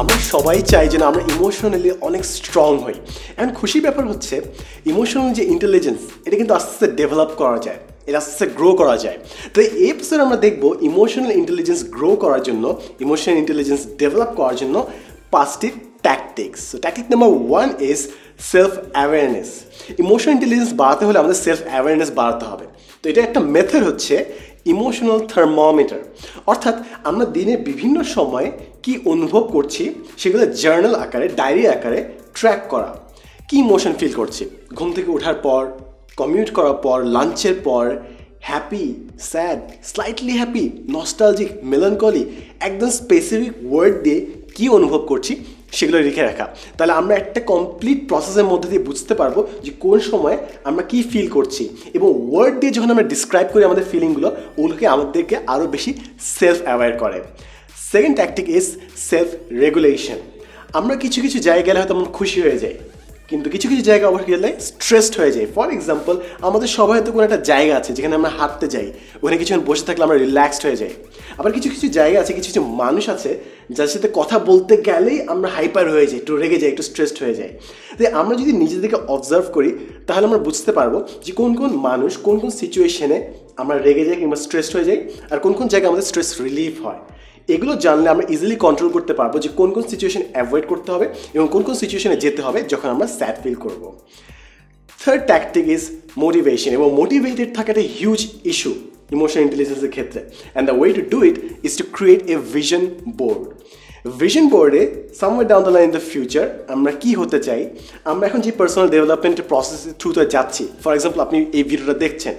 আমরা সবাই চাই যেন আমরা ইমোশনালি অনেক স্ট্রং হই। এখন খুশির ব্যাপার হচ্ছে ইমোশনাল যে ইন্টেলিজেন্স এটা কিন্তু আস্তে আস্তে ডেভেলপ করা যায়, এটা আস্তে আস্তে গ্রো করা যায়। তো এই এপিসোড আমরা দেখব ইমোশনাল ইন্টেলিজেন্স গ্রো করার জন্য ইমোশনাল ইন্টেলিজেন্স ডেভেলপ করার জন্য পাঁচটি tactics so tactic number one is self awareness emotional intelligence বাড়াতে হলে আমাদের সেলফ অ্যাওয়ারনেস বাড়াতে হবে। তো এটা একটা মেথড হচ্ছে ইমোশনাল থার্মোমিটার অর্থাৎ আমরা দিনে বিভিন্ন সময় কি অনুভব করছি সেগুলো জার্নাল আকারে, ডায়েরি আকারে ট্র্যাক করা। কি মোশন ফিল করছি? ঘুম থেকে ওঠার পর কমিউট করার পর, লাঞ্চের পর happy sad slightly happy nostalgic melancholy একদম স্পেসিফিক ওয়ার্ড দিয়ে কি অনুভব করছি সেগুলো লিখে রাখা। তাহলে আমরা একটা কমপ্লিট প্রসেসের মধ্যে দিয়ে বুঝতে পারব যে কোন সময় আমরা কি ফিল করছি এবং ওয়ার্ড দিয়ে যখন আমরা ডিসক্রাইব করি আমাদের ফিলিংগুলো ওগুলোকে আমাদেরকে আরও বেশি সেলফ অ্যাওয়্যার করে। Second tactic is self regulation আমরা কিছু কিছু জায়গায় গেলে হয়তো আমরা খুশি হয়ে যাই, কিন্তু কিছু কিছু জায়গা অবশ্যই গেলে স্ট্রেসড হয়ে যায় ফর এক্সাম্পল আমাদের সবাই হয়তো কোনো একটা জায়গা আছে যেখানে আমরা হাঁটতে যাই, ওখানে কিছুক্ষণ বসে থাকলে আমরা রিল্যাক্সড হয়ে যাই। আবার কিছু কিছু জায়গা আছে, কিছু কিছু মানুষ আছে যার সাথে কথা বলতে গেলেই আমরা হাইপার হয়ে যাই, একটু রেগে যাই, একটু স্ট্রেসড হয়ে যাই। তাই আমরা যদি নিজেদেরকে অবজার্ভ করি, তাহলে আমরা বুঝতে পারব যে কোন কোন মানুষ কোন কোন সিচুয়েশনে আমরা রেগে যাই কিংবা স্ট্রেসড হয়ে যাই, আর কোন কোন জায়গায় আমাদের স্ট্রেস রিলিফ হয়। এগুলো জানলে আমরা ইজিলি কন্ট্রোল করতে পারব যে কোন কোন সিচুয়েশন অ্যাভয়েড করতে হবে এবং কোন কোন সিচুয়েশনে যেতে হবে যখন আমরা স্যাড ফিল করব। থার্ড ট্যাকটিক ইজ মোটিভেশন এবং মোটিভেটেড থাকা একটা হিউজ ইস্যু ইমোশনাল ইন্টেলিজেন্সের ক্ষেত্রে। And the way to do it is to create a vision board vision বোর্ডে someway down the line in the future আমরা কি হতে চাই? আমরা এখন যে পার্সোনাল ডেভেলপমেন্টের প্রসেসের থ্রুতে যাচ্ছি। ফর এক্সাম্পল আপনি এই ভিডিওটা দেখছেন।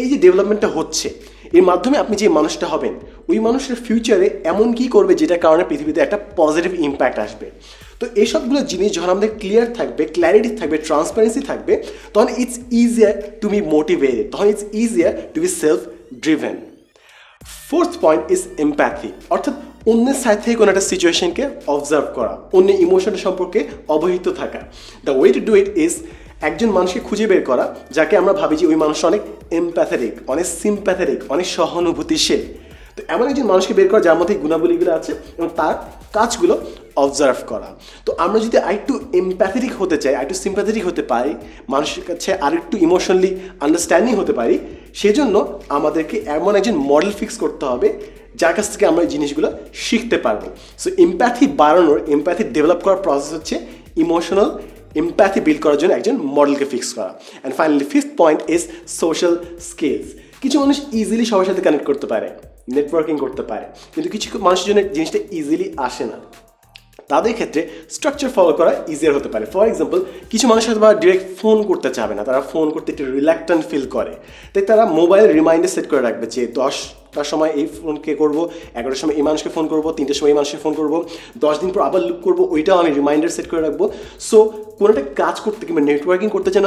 এই যে ডেভেলপমেন্টটা হচ্ছে এর মাধ্যমে আপনি যে মানুষটা হবেন, ওই মানুষের ফিউচারে এমন কি করবে যেটার কারণে পৃথিবীতে একটা পজিটিভ ইম্প্যাক্ট আসবে? তো এইসবগুলো জিনিস যখন আমাদের ক্লিয়ার থাকবে ক্ল্যারিটি থাকবে ট্রান্সপারেন্সি থাকবে, তখন it's easier to be motivated তখন it's easier to be self driven fourth point is empathy অর্থাৎ অন্যের সাইড থেকে কোনো একটা সিচুয়েশনকে অবজার্ভ করা, অন্য ইমোশন সম্পর্কে অবহিত থাকা। The way to do it is একজন মানুষকে খুঁজে বের করা, যাকে আমরা ভাবি যে ওই মানুষটা অনেক এমপ্যাথেটিক অনেক সিম্প্যাথেটিক অনেক সহানুভূতিশীল। তো এমন একজন মানুষকে বের করা, যার মধ্যে গুণাবলীগুলো আছে এবং তার কাজগুলো অবজার্ভ করা। তো আমরা যদি আরেকটু এমপ্যাথেটিক হতে চাই, আরেকটু সিম্প্যাথেটিক হতে পারি, মানুষের কাছে আরেকটু ইমোশনালি আন্ডারস্ট্যান্ডিং হতে পারি, সেজন্য আমাদেরকে এমন একজন মডেল ফিক্স করতে হবে, যার কাছ থেকে আমরা এই জিনিসগুলো শিখতে পারব। সো এমপ্যাথি বাড়ানোর এমপ্যাথি ডেভেলপ করার প্রসেস হচ্ছে ইমোশনাল এমপ্যাথি বিল্ড করার জন্য একজন মডেলকে ফিক্স করা। And finally fifth point is social skills কিছু মানুষ ইজিলি সবার সাথে কানেক্ট করতে পারে নেটওয়ার্কিং করতে পারে, কিন্তু কিছু মানুষের জন্য জিনিসটা ইজিলি আসে না। তাদের ক্ষেত্রে স্ট্রাকচার ফলো করা ইজিয়ার হতে পারে। ফর এক্সাম্পল কিছু মানুষ হয়তো বা ডিরেক্ট ফোন করতে চাবে না, তারা ফোন করতে একটু রিল্যাক্টেন্ট ফিল করে। তাই তারা মোবাইল রিমাইন্ডার সেট করে রাখবে যে দশটার সময় এই ফোনকে করব, এগারোটার সময় এই মানুষকে ফোন করব, তিনটের সময় এই মানুষকে ফোন করব, দশ দিন পর আবার লুক করব, ওইটাও আমি রিমাইন্ডার সেট করে রাখব। সো কোনো একটা কাজ করতে কিংবা নেটওয়ার্কিং করতে যেন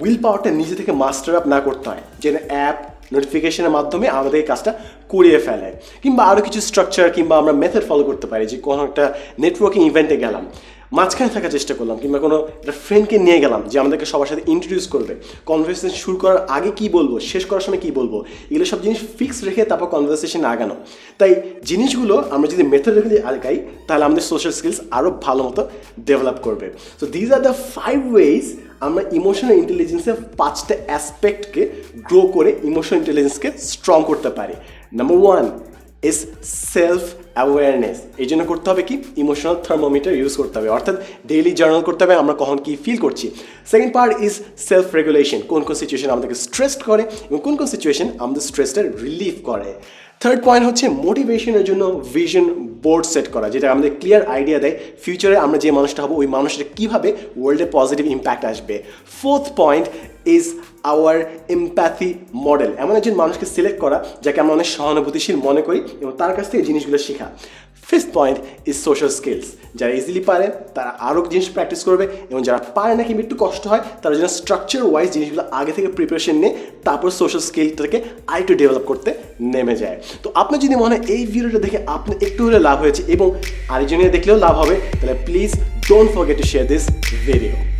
উইল পাওয়ারটা নিজে থেকে মাস্টার আপ না করতে হয়। যেন অ্যাপ নোটিফিকেশনের মাধ্যমে আমাদের কাজটা করিয়ে ফেলে। কিংবা আরও কিছু স্ট্রাকচার কিংবা আমরা মেথড ফলো করতে পারি যে কোনো একটা নেটওয়ার্কিং ইভেন্টে গেলাম, মাঝখানে থাকার চেষ্টা করলাম কিংবা কোনো একটা ফ্রেন্ডকে নিয়ে গেলাম যে আমাদেরকে সবার সাথে ইন্ট্রোডিউস করবে। কনভারসেশন শুরু করার আগে কি বলব, শেষ করার সময় কি বলব, এগুলো সব জিনিস ফিক্স রেখে তারপর কনভারসেশন আগানো। তাই জিনিসগুলো আমরা যদি মেথড রেখে আগাই, তাহলে আমাদের সোশ্যাল স্কিলস আরও ভালো মতো ডেভেলপ করবে। So these are the five ways আমরা ইমোশনাল ইন্টেলিজেন্সের পাঁচটা অ্যাসপেক্টকে গ্রো করে ইমোশনাল ইন্টেলিজেন্সকে স্ট্রং করতে পারি। Number one is self awareness এই জন্য করতে হবে কি? ইমোশনাল থার্মোমিটার ইউজ করতে হবে। অর্থাৎ ডেইলি জার্নাল করতে হবে, আমরা কখন কি ফিল করছি। Second part is self regulation কোন কোন সিচুয়েশন আমাদেরকে স্ট্রেসড করে এবং কোন কোন সিচুয়েশন আমাদের স্ট্রেসটা রিলিফ করে। থার্ড পয়েন্ট হচ্ছে মোটিভেশনের জন্য ভিশন বোর্ড সেট করা, যেটা আমাদের ক্লিয়ার আইডিয়া দেয় ফিউচারে আমরা যে মানুষটা হব, ওই মানুষটা কীভাবে ওয়ার্ল্ডে পজিটিভ ইম্প্যাক্ট আসবে। Fourth point is our empathy model এমন একজন মানুষকে সিলেক্ট করা, যাকে আমরা অনেক সহানুভূতিশীল মনে করি এবং তার কাছ থেকে জিনিসগুলো শেখা। Fifth point is social skills যারা ইজিলি পারে, তারা আরও জিনিস প্র্যাকটিস করবে এবং যারা পারে না কিংবা একটু কষ্ট হয়, তারা যেন স্ট্রাকচার ওয়াইজ জিনিসগুলো আগে থেকে প্রিপারেশন নিয়ে তারপর সোশ্যাল স্কিলটাকে আরেকটু ডেভেলপ করতে নেমে যায়। তো আপনার যদি মনে হয় এই ভিডিওটা দেখে আপনি একটু হলে লাভ হয়েছে এবং আরেকজনের দেখলেও লাভ হবে, তাহলে please don't forget to share this video